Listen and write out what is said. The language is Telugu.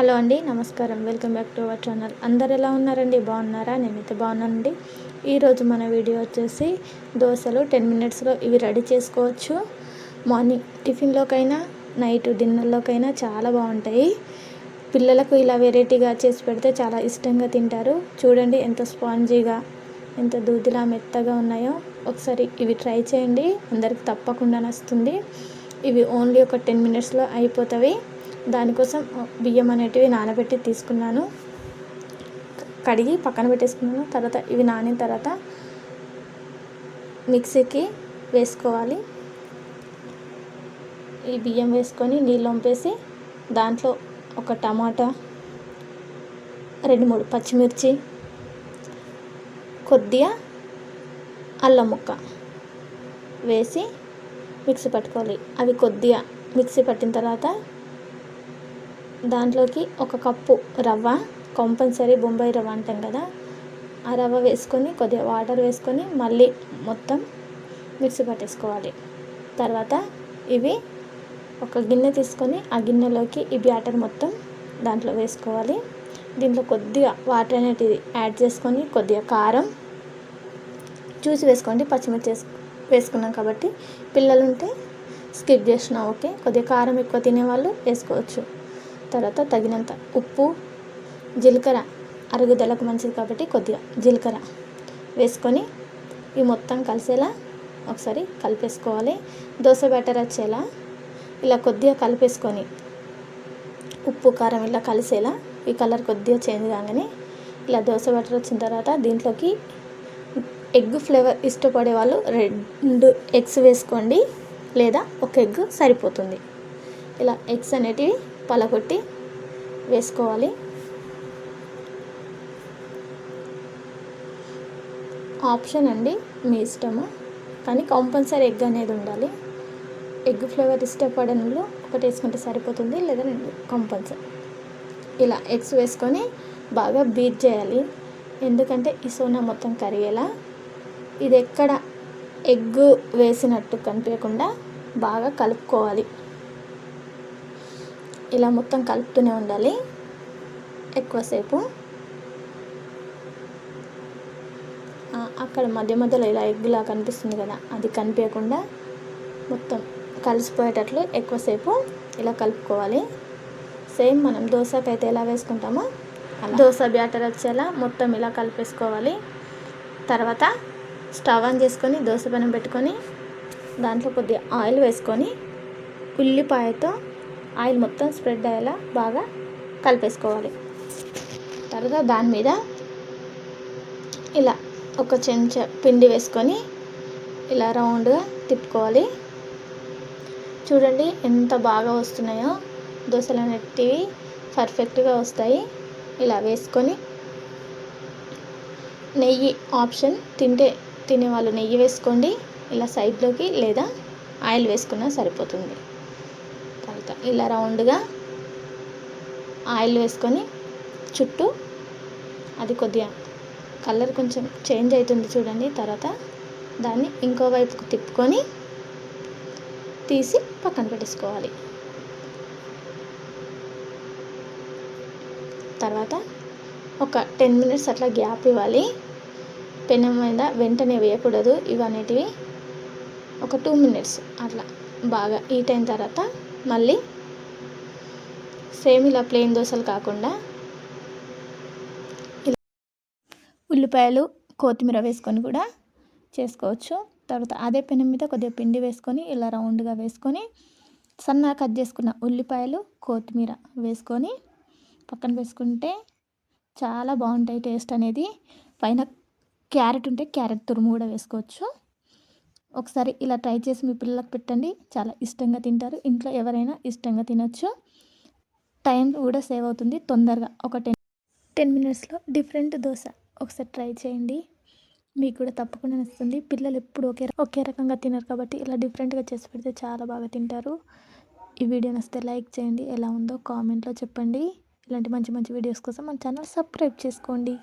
హలో అండి నమస్కారం. Welcome back to our channel. అందరు ఎలా ఉన్నారండి? బాగున్నారా? నేనైతే బాగున్నానండి. ఈరోజు మన వీడియో వచ్చేసి దోశలు టెన్ మినిట్స్లో ఇవి రెడీ చేసుకోవచ్చు. మార్నింగ్ టిఫిన్లోకైనా నైట్ డిన్నర్లోకైనా చాలా బాగుంటాయి. పిల్లలకు ఇలా వెరైటీగా చేసి పెడితే చాలా ఇష్టంగా తింటారు. చూడండి ఎంత స్పాంజీగా ఎంత దూదిలా మెత్తగా ఉన్నాయో. ఒకసారి ఇవి ట్రై చేయండి. అందరికి తప్పకుండా నచ్చుతుంది. ఇవి ఓన్లీ ఒక టెన్ మినిట్స్లో అయిపోతాయి దానికోసం బియ్యం అనేటివి నానబెట్టి తీసుకున్నాను. కడిగి పక్కన పెట్టేసుకున్నాను. తర్వాత ఇవి నానిన తర్వాత మిక్సీకి వేసుకోవాలి. ఈ బియ్యం వేసుకొని నీళ్ళు వంపేసి దాంట్లో ఒక టమాటా రెండు మూడు పచ్చిమిర్చి కొద్దిగా అల్లం ముక్క వేసి మిక్సీ పట్టుకోవాలి. అవి కొద్దిగా మిక్సీ పట్టిన తర్వాత దాంట్లోకి ఒక కప్పు రవ్వ కంపల్సరీ బొంబాయి రవ్వ అంటాం కదా ఆ రవ్వ వేసుకొని కొద్దిగా వాటర్ వేసుకొని మళ్ళీ మొత్తం మిక్సీ పట్టేసుకోవాలి. తర్వాత ఇవి ఒక గిన్నె తీసుకొని ఆ గిన్నెలోకి ఈ బ్యాటర్ మొత్తం దాంట్లో వేసుకోవాలి. దీంట్లో కొద్దిగా వాటర్ అనేటివి యాడ్ చేసుకొని కొద్దిగా కారం చూసి వేసుకోండి పచ్చిమిర్చి వేసుకున్నాం కాబట్టి పిల్లలు ఉంటే స్కిప్ చేసినా ఓకే. కొద్దిగా కారం ఎక్కువ తినేవాళ్ళు వేసుకోవచ్చు. తర్వాత తగినంత ఉప్పు జీలకర్ర అరుగుదలకు మంచిది కాబట్టి కొద్దిగా జీలకర్ర వేసుకొని ఈ మొత్తం కలిసేలా ఒకసారి కలిపేసుకోవాలి. దోశ బ్యాటర్ వచ్చేలా ఇలా కొద్దిగా కలిపేసుకొని ఉప్పు కారం ఇలా కలిసేలా ఈ కలర్ కొద్దిగా చేంజ్ కాగానే ఇలా దోశ బ్యాటర్ వచ్చిన తర్వాత దీంట్లోకి ఎగ్ ఫ్లేవర్ ఇష్టపడే వాళ్ళు రెండు ఎగ్స్ వేసుకోండి. లేదా ఒక ఎగ్ సరిపోతుంది. ఇలా ఎగ్స్ అనేటివి పలగొట్టి వేసుకోవాలి. ఆప్షన్ అండి మీ ఇష్టము. కానీ కంపల్సరీ ఎగ్ అనేది ఉండాలి. ఎగ్ ఫ్లేవర్ ఇష్టపడనులో ఒకటి వేసుకుంటే సరిపోతుంది లేదా రెండు కంపల్సరీ. ఇలా ఎగ్స్ వేసుకొని బాగా బీట్ చేయాలి. ఎందుకంటే ఈ సోనా మొత్తం కరిగేలా. ఇది ఎక్కడ ఎగ్ వేసినట్టు కనిపించకుండా బాగా కలుపుకోవాలి. ఇలా మొత్తం కలుపుతూనే ఉండాలి. ఎక్కువసేపు. అక్కడ మధ్య మధ్యలో ఇలా ఎగ్గులా కనిపిస్తుంది కదా అది కనిపించకుండా మొత్తం కలిసిపోయేటట్లు ఎక్కువసేపు ఇలా కలుపుకోవాలి. సేమ్ మనం దోశకైతే ఎలా వేసుకుంటామో దోశ బ్యాటర్ వచ్చేలా మొత్తం ఇలా కలిపేసుకోవాలి. తర్వాత స్టవ్ ఆన్ చేసుకొని దోశ పెనం పెట్టుకొని దాంట్లో కొద్దిగా ఆయిల్ వేసుకొని ఉల్లిపాయతో ఆయిల్ మొత్తం స్ప్రెడ్ అయ్యేలా బాగా కలిపేసుకోవాలి. తర్వాత దాని మీద ఇలా ఒక చెంచా పిండి వేసుకొని ఇలా రౌండ్గా తిప్పుకోవాలి. చూడండి ఎంత బాగా వస్తున్నాయో. దోశలు అనేటివి పర్ఫెక్ట్గా వస్తాయి. ఇలా వేసుకొని నెయ్యి ఆప్షన్ తింటే తినేవాళ్ళు నెయ్యి వేసుకోండి. ఇలా సైడ్లోకి లేదా ఆయిల్ వేసుకున్నా సరిపోతుంది. ఇలా రౌండ్గా ఆయిల్ వేసుకొని చుట్టూ అది కొద్దిగా కలర్ కొంచెం చేంజ్ అవుతుంది చూడండి. తర్వాత దాన్ని ఇంకో వైపుకు తిప్పుకొని తీసి పక్కన పెట్టేసుకోవాలి. తర్వాత ఒక టెన్ మినిట్స్ అట్లా గ్యాప్ ఇవ్వాలి. పెనం మీద వెంటనే వేయకూడదు ఇవన్నిటివి ఒక టూ మినిట్స్ అట్లా బాగా హీట్ అయిన తర్వాత మళ్ళీ సేమ్ ఇలా ప్లెయిన్ దోశలు కాకుండా ఉల్లిపాయలు కొత్తిమీర వేసుకొని కూడా చేసుకోవచ్చు. తర్వాత అదే పెనం మీద కొద్దిగా పిండి వేసుకొని ఇలా రౌండ్గా వేసుకొని సన్నగా కట్ చేసుకున్న ఉల్లిపాయలు కొత్తిమీర వేసుకొని పక్కన వేసుకుంటే చాలా బాగుంటాయి టేస్ట్ అనేది. పైన క్యారెట్ ఉంటే క్యారెట్ తురుము కూడా వేసుకోవచ్చు. ఒకసారి ఇలా ట్రై చేసి మీ పిల్లలకు పెట్టండి. చాలా ఇష్టంగా తింటారు. ఇంట్లో ఎవరైనా ఇష్టంగా తినొచ్చు. టైం కూడా సేవ్ అవుతుంది తొందరగా. ఒక టెన్ టెన్ మినిట్స్లో డిఫరెంట్ దోశ ఒకసారి ట్రై చేయండి. మీకు కూడా తప్పకుండా నచ్చుతుంది. పిల్లలు ఎప్పుడు ఒకే ఒకే రకంగా తినరు కాబట్టి ఇలా డిఫరెంట్గా చేసి పెడితే చాలా బాగా తింటారు. ఈ వీడియో నచ్చితే లైక్ చేయండి. ఎలా ఉందో కామెంట్లో చెప్పండి. ఇలాంటి మంచి మంచి వీడియోస్ కోసం మన ఛానల్ సబ్స్క్రైబ్ చేసుకోండి.